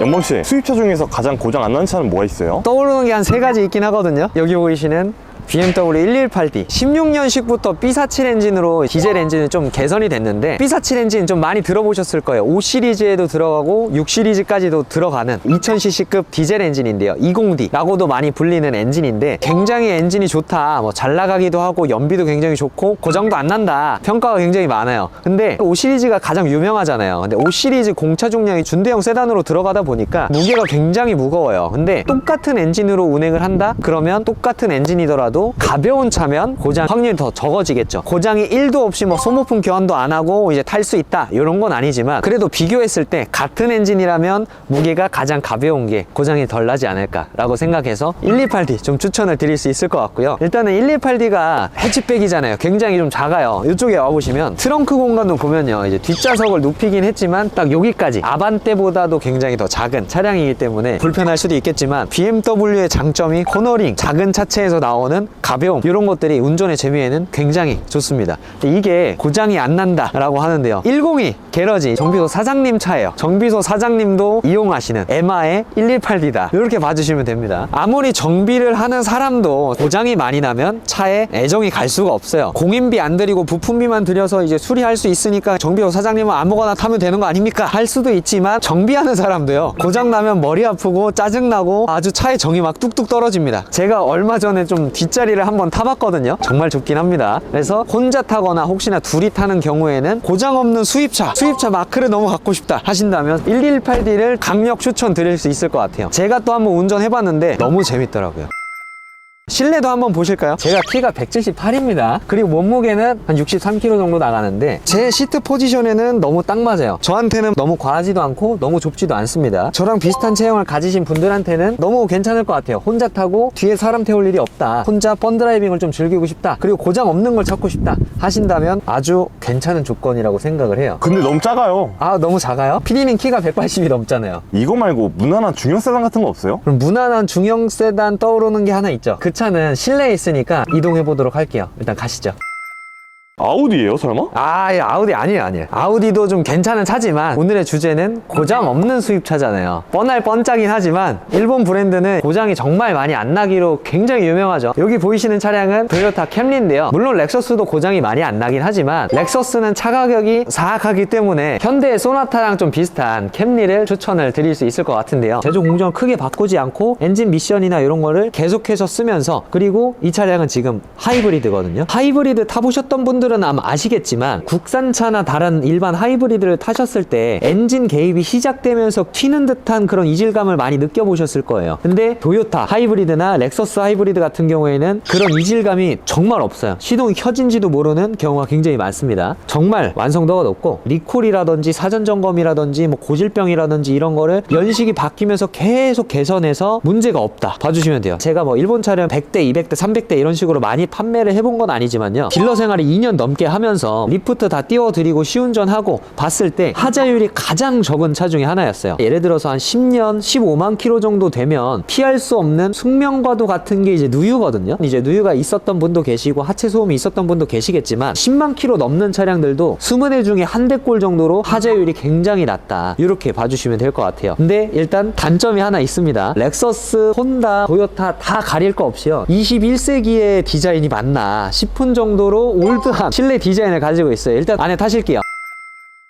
영범씨 수입차 중에서 가장 고장 안 나는 차는 뭐가 있어요? 떠오르는 게 한 세 가지 있긴 하거든요. 여기 보이시는 BMW 118D 16년식부터 B47 엔진으로 디젤 엔진은 좀 개선이 됐는데 B47 엔진 좀 많이 들어보셨을 거예요. 5 시리즈에도 들어가고 6 시리즈까지도 들어가는 2000cc급 디젤 엔진인데요. 20D라고도 많이 불리는 엔진인데 굉장히 엔진이 좋다. 뭐 잘 나가기도 하고 연비도 굉장히 좋고 고장도 안 난다. 평가가 굉장히 많아요. 근데 5 시리즈가 가장 유명하잖아요. 근데 5 시리즈 공차 중량이 준대형 세단으로 들어가다 보니까 무게가 굉장히 무거워요. 근데 똑같은 엔진으로 운행을 한다? 그러면 똑같은 엔진이더라도 가벼운 차면 고장 확률이 더 적어지겠죠. 고장이 1도 없이 뭐 소모품 교환도 안 하고 이제 탈 수 있다. 이런 건 아니지만 그래도 비교했을 때 같은 엔진이라면 무게가 가장 가벼운 게 고장이 덜 나지 않을까 라고 생각해서 128D 좀 추천을 드릴 수 있을 것 같고요. 일단은 128D가 해치백이잖아요. 굉장히 좀 작아요. 이쪽에 와보시면 트렁크 공간도 보면요. 이제 뒷좌석을 눕히긴 했지만 딱 여기까지 아반떼보다도 굉장히 더 작은 차량이기 때문에 불편할 수도 있겠지만 BMW의 장점이 코너링 작은 차체에서 나오는 가벼움 이런 것들이 운전의 재미에는 굉장히 좋습니다. 이게 고장이 안 난다 라고 하는데요. 102 게러지 정비소 사장님 차예요. 정비소 사장님도 이용하시는 에마의 118D다. 이렇게 봐주시면 됩니다. 아무리 정비를 하는 사람도 고장이 많이 나면 차에 애정이 갈 수가 없어요. 공인비 안 들이고 부품비만 들여서 이제 수리할 수 있으니까 정비소 사장님은 아무거나 타면 되는 거 아닙니까? 할 수도 있지만 정비하는 사람도요. 고장 나면 머리 아프고 짜증 나고 아주 차의 정이 막 뚝뚝 떨어집니다. 제가 얼마 전에 좀 뒷 자리를 한번 타봤거든요. 정말 좋긴 합니다. 그래서 혼자 타거나 혹시나 둘이 타는 경우에는 고장 없는 수입차 수입차 마크를 너무 갖고 싶다 하신다면 118D를 강력 추천 드릴 수 있을 것 같아요. 제가 또 한번 운전해봤는데 너무 재밌더라고요 실내도 한번 보실까요? 제가 키가 178입니다. 그리고 몸무게는 한 63kg 정도 나가는데 제 시트 포지션에는 너무 딱 맞아요. 저한테는 너무 과하지도 않고 너무 좁지도 않습니다. 저랑 비슷한 체형을 가지신 분들한테는 너무 괜찮을 것 같아요. 혼자 타고 뒤에 사람 태울 일이 없다. 혼자 펀 드라이빙을 좀 즐기고 싶다. 그리고 고장 없는 걸 찾고 싶다. 하신다면 아주 괜찮은 조건이라고 생각을 해요. 근데 너무 작아요 아 너무 작아요? 피디님 키가 180이 넘잖아요. 이거 말고 무난한 중형 세단 같은 거 없어요? 그럼 무난한 중형 세단 떠오르는 게 하나 있죠. 그 차는 실내에 있으니까 이동해 보도록 할게요. 일단 가시죠. 아우디예요 설마? 아, 예, 아우디 아니에요, 아니에요. 아우디도 좀 괜찮은 차지만 오늘의 주제는 고장 없는 수입차잖아요. 뻔할 뻔짜긴 하지만 일본 브랜드는 고장이 정말 많이 안 나기로 굉장히 유명하죠. 여기 보이시는 차량은 토요타 캠리인데요. 물론 렉서스도 고장이 많이 안 나긴 하지만 렉서스는 차 가격이 사악하기 때문에 현대의 소나타랑 좀 비슷한 캠리를 추천을 드릴 수 있을 것 같은데요. 제조 공정을 크게 바꾸지 않고 엔진 미션이나 이런 거를 계속해서 쓰면서 그리고 이 차량은 지금 하이브리드거든요. 하이브리드 타보셨던 분들 은 아마 아시겠지만 국산차나 다른 일반 하이브리드를 타셨을 때 엔진 개입이 시작되면서 튀는 듯한 그런 이질감을 많이 느껴보셨을 거예요. 근데 도요타 하이브리드나 렉서스 하이브리드 같은 경우에는 그런 이질감이 정말 없어요. 시동이 켜진지도 모르는 경우가 굉장히 많습니다. 정말 완성도가 높고 리콜이라든지 사전 점검이라든지 뭐 고질병이라든지 이런 거를 연식이 바뀌면서 계속 개선해서 문제가 없다. 봐주시면 돼요. 제가 뭐 일본 차량 100대, 200대, 300대 이런 식으로 많이 판매를 해본 건 아니지만요. 딜러 생활을 2년 넘게 하면서 리프트 다 띄워드리고 시운전하고 봤을 때 하자율이 가장 적은 차 중에 하나였어요. 예를 들어서 한 10년, 15만 킬로 정도 되면 피할 수 없는 숙명과도 같은 게 이제 누유거든요. 이제 누유가 있었던 분도 계시고 하체 소음이 있었던 분도 계시겠지만 10만 킬로 넘는 차량들도 20대 중에 한 대꼴 정도로 하자율이 굉장히 낮다. 이렇게 봐주시면 될 것 같아요. 근데 일단 단점이 하나 있습니다. 렉서스, 혼다, 토요타 다 가릴 거 없이요. 21세기의 디자인이 맞나 싶은 정도로 올드 한 실내 디자인을 가지고 있어요. 일단 안에 타실게요.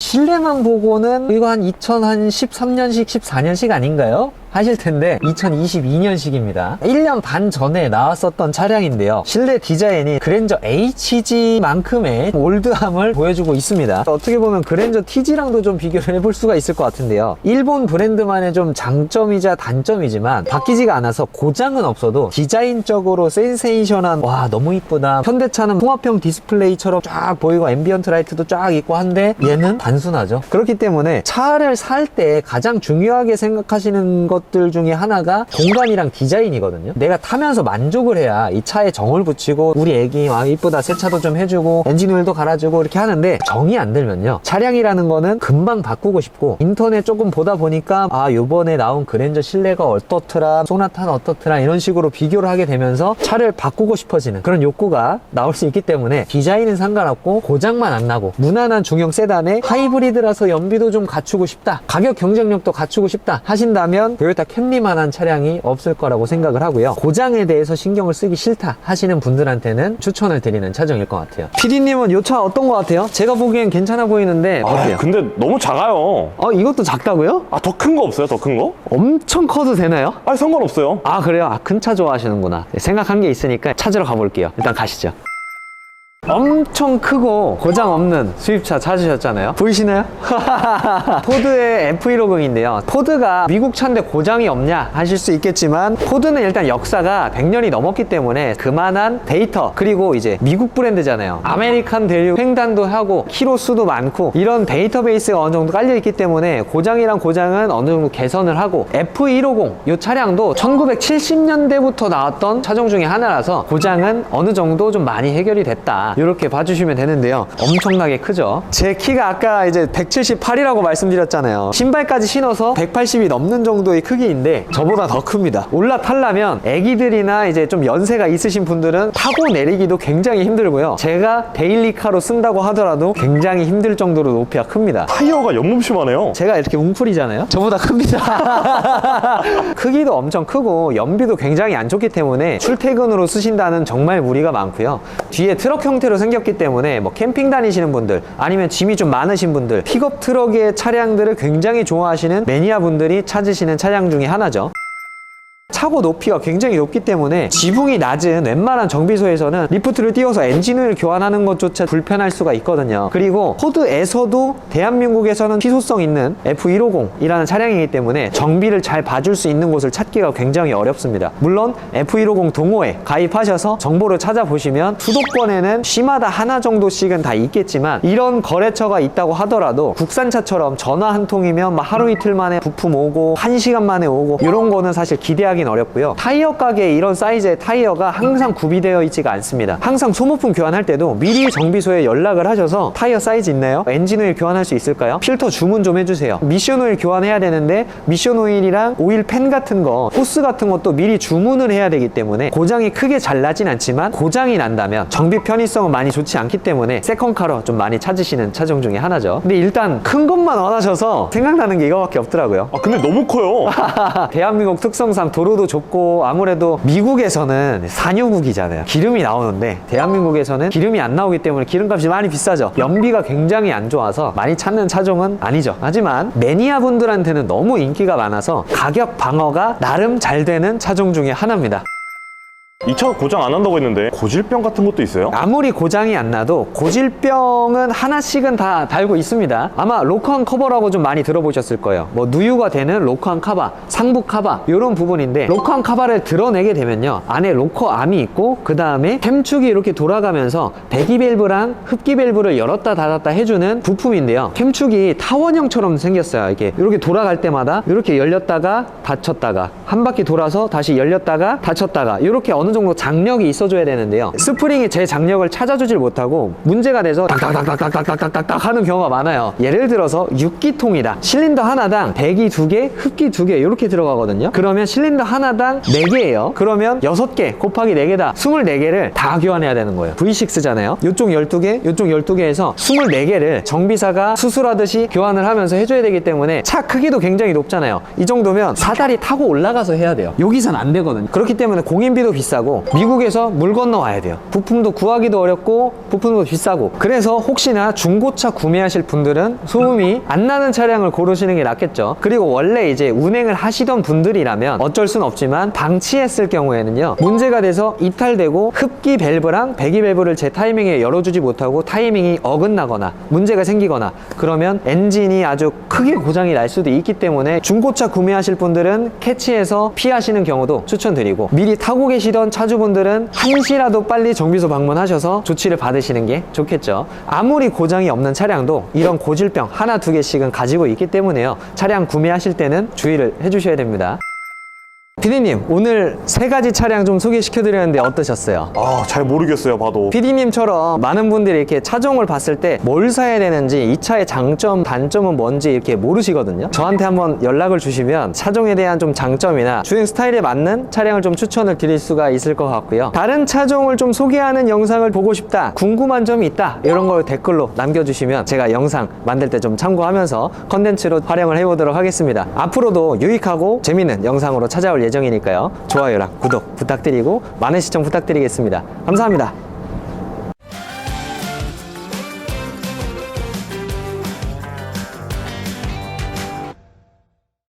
실내만 보고는 이거 한 2013년식, 14년식 아닌가요? 하실 텐데 2022년식입니다. 1년 반 전에 나왔었던 차량인데요. 실내 디자인이 그랜저 HG만큼의 올드함을 보여주고 있습니다. 어떻게 보면 그랜저 TG랑도 좀 비교를 해볼 수가 있을 것 같은데요. 일본 브랜드만의 좀 장점이자 단점이지만 바뀌지가 않아서 고장은 없어도 디자인적으로 센세이션한 와 너무 이쁘다. 현대차는 통합형 디스플레이처럼 쫙 보이고 앰비언트 라이트도 쫙 있고 한데 얘는 단순하죠. 그렇기 때문에 차를 살 때 가장 중요하게 생각하시는 것 것들 중에 하나가 공간이랑 디자인이거든요. 내가 타면서 만족을 해야 이 차에 정을 붙이고 우리 애기 아 이쁘다 세차도 좀 해주고 엔진 오일도 갈아주고 이렇게 하는데 정이 안 들면요. 차량이라는 거는 금방 바꾸고 싶고 인터넷 조금 보다 보니까 아 요번에 나온 그랜저 실내가 어떻더라 소나타는 어떻더라 이런 식으로 비교를 하게 되면서 차를 바꾸고 싶어지는 그런 욕구가 나올 수 있기 때문에 디자인은 상관없고 고장만 안 나고 무난한 중형 세단에 하이브리드라서 연비도 좀 갖추고 싶다 가격 경쟁력도 갖추고 싶다 하신다면 토요 타 캠리만한 차량이 없을 거라고 생각을 하고요 고장에 대해서 신경을 쓰기 싫다 하시는 분들한테는 추천을 드리는 차종일 것 같아요 PD님은 이 차 어떤 것 같아요? 제가 보기엔 괜찮아 보이는데 아, 어때요? 근데 너무 작아요. 어 이것도 작다고요? 아, 더 큰 거 없어요? 더 큰 거? 엄청 커도 되나요? 아니, 상관없어요. 아 그래요? 아, 큰 차 좋아하시는구나 네, 생각한 게 있으니까 찾으러 가볼게요 일단 가시죠 엄청 크고 고장 없는 수입차 찾으셨잖아요. 보이시나요? 포드의 F150인데요. 포드가 미국 차인데 고장이 없냐 하실 수 있겠지만 포드는 일단 역사가 100년이 넘었기 때문에 그만한 데이터 그리고 이제 미국 브랜드잖아요. 아메리칸 대륙 횡단도 하고 키로 수도 많고 이런 데이터베이스가 어느 정도 깔려 있기 때문에 고장이랑 고장은 어느 정도 개선을 하고 F150 이 차량도 1970년대부터 나왔던 차종 중에 하나라서 고장은 어느 정도 좀 많이 해결이 됐다 이렇게 봐주시면 되는데요 엄청나게 크죠 제 키가 아까 이제 178이라고 말씀드렸잖아요 신발까지 신어서 180이 넘는 정도의 크기인데 저보다 더 큽니다 올라타려면 애기들이나 이제 좀 연세가 있으신 분들은 타고 내리기도 굉장히 힘들고요 제가 데일리카로 쓴다고 하더라도 굉장히 힘들 정도로 높이가 큽니다 타이어가 연몸심하네요. 제가 이렇게 웅풀이잖아요. 저보다 큽니다. 크기도 엄청 크고 연비도 굉장히 안 좋기 때문에 출퇴근으로 쓰신다는 정말 무리가 많고요. 뒤에 트럭 형태 로 생겼기 때문에 뭐 캠핑 다니시는 분들 아니면 짐이 좀 많으신 분들 픽업 트럭의 차량들을 굉장히 좋아하시는 매니아 분들이 찾으시는 차량 중에 하나죠. 차고 높이가 굉장히 높기 때문에 지붕이 낮은 웬만한 정비소에서는 리프트를 띄워서 엔진을 교환하는 것조차 불편할 수가 있거든요. 그리고 포드에서도 대한민국에서는 희소성 있는 F150이라는 차량이기 때문에 정비를 잘 봐줄 수 있는 곳을 찾기가 굉장히 어렵습니다. 물론 F150 동호회 가입하셔서 정보를 찾아보시면 수도권에는 시마다 하나 정도씩은 다 있겠지만 이런 거래처가 있다고 하더라도 국산차처럼 전화 한 통이면 막 하루 이틀 만에 부품 오고 한 시간 만에 오고 이런 거는 사실 기대하기 는 어렵고요. 타이어 가게에 이런 사이즈의 타이어가 항상 구비되어 있지가 않습니다. 항상 소모품 교환할 때도 미리 정비소에 연락을 하셔서 타이어 사이즈 있나요? 엔진 오일 교환할 수 있을까요? 필터 주문 좀 해주세요. 미션 오일 교환해야 되는데 미션 오일이랑 오일 펜 같은 거, 호스 같은 것도 미리 주문을 해야 되기 때문에 고장이 크게 잘 나진 않지만 고장이 난다면 정비 편의성은 많이 좋지 않기 때문에 세컨카로 좀 많이 찾으시는 차종 중에 하나죠. 근데 일단 큰 것만 원하셔서 생각나는 게 이거밖에 없더라고요. 아, 근데 너무 커요. 대한민국 특성상 도로 도 좁고 아무래도 미국에서는 산유국이잖아요. 기름이 나오는데 대한민국에서는 기름이 안 나오기 때문에 기름값이 많이 비싸죠. 연비가 굉장히 안 좋아서 많이 찾는 차종은 아니죠. 하지만 매니아 분들한테는 너무 인기가 많아서 가격 방어가 나름 잘 되는 차종 중에 하나입니다. 이 차가 고장 안 한다고 했는데 고질병 같은 것도 있어요? 아무리 고장이 안 나도 고질병은 하나씩은 다 달고 있습니다. 아마 로커한 커버라고 좀 많이 들어보셨을 거예요. 뭐 누유가 되는 로커한 카바, 상부 카바 이런 부분인데 로커한 카바를 드러내게 되면요. 안에 로커 암이 있고 그 다음에 캠축이 이렇게 돌아가면서 배기 밸브랑 흡기 밸브를 열었다 닫았다 해주는 부품인데요. 캠축이 타원형처럼 생겼어요. 이렇게 이렇게 돌아갈 때마다 이렇게 열렸다가 닫혔다가 한 바퀴 돌아서 다시 열렸다가 닫혔다가 이렇게 어느 정도 장력이 있어줘야 되는데요. 스프링이 제 장력을 찾아주질 못하고 문제가 돼서 딱딱딱딱딱딱딱딱 하는 경우가 많아요. 예를 들어서 6기통이다. 실린더 하나당 배기 2개, 흡기 2개 이렇게 들어가거든요. 그러면 실린더 하나당 4개예요. 그러면 6개 곱하기 4개다. 24개를 다 교환해야 되는 거예요. V6잖아요. 이쪽 12개, 이쪽 12개에서 24개를 정비사가 수술하듯이 교환을 하면서 해줘야 되기 때문에 차 크기도 굉장히 높잖아요. 이 정도면 사다리 타고 올라가서 해야 돼요. 여기선 안 되거든요. 그렇기 때문에 공인비도 비싸 고 미국에서 물 건너 와야 돼요. 부품도 구하기도 어렵고 부품도 비싸고 그래서 혹시나 중고차 구매하실 분들은 소음이 안 나는 차량을 고르시는 게 낫겠죠. 그리고 원래 이제 운행을 하시던 분들이라면 어쩔 순 없지만 방치했을 경우에는요 문제가 돼서 이탈되고 흡기 밸브랑 배기 밸브를 제 타이밍에 열어주지 못하고 타이밍이 어긋나거나 문제가 생기거나 그러면 엔진이 아주 크게 고장이 날 수도 있기 때문에 중고차 구매하실 분들은 캐치해서 피하시는 경우도 추천드리고 미리 타고 계시던 차주분들은 한시라도 빨리 정비소 방문하셔서 조치를 받으시는 게 좋겠죠. 아무리 고장이 없는 차량도 이런 고질병 하나 두 개씩은 가지고 있기 때문에요. 차량 구매하실 때는 주의를 해주셔야 됩니다. 피디님 오늘 세 가지 차량 좀 소개시켜 드렸는데 어떠셨어요? 아, 잘 모르겠어요, 봐도. PD님처럼 많은 분들이 이렇게 차종을 봤을 때 뭘 사야 되는지 이 차의 장점, 단점은 뭔지 이렇게 모르시거든요. 저한테 한번 연락을 주시면 차종에 대한 좀 장점이나 주행 스타일에 맞는 차량을 좀 추천을 드릴 수가 있을 것 같고요. 다른 차종을 좀 소개하는 영상을 보고 싶다, 궁금한 점이 있다, 이런 걸 댓글로 남겨주시면 제가 영상 만들 때 좀 참고하면서 컨텐츠로 활용을 해보도록 하겠습니다. 앞으로도 유익하고 재밌는 영상으로 찾아올 예정이니까요. 좋아요랑 구독 부탁드리고 많은 시청 부탁드리겠습니다. 감사합니다.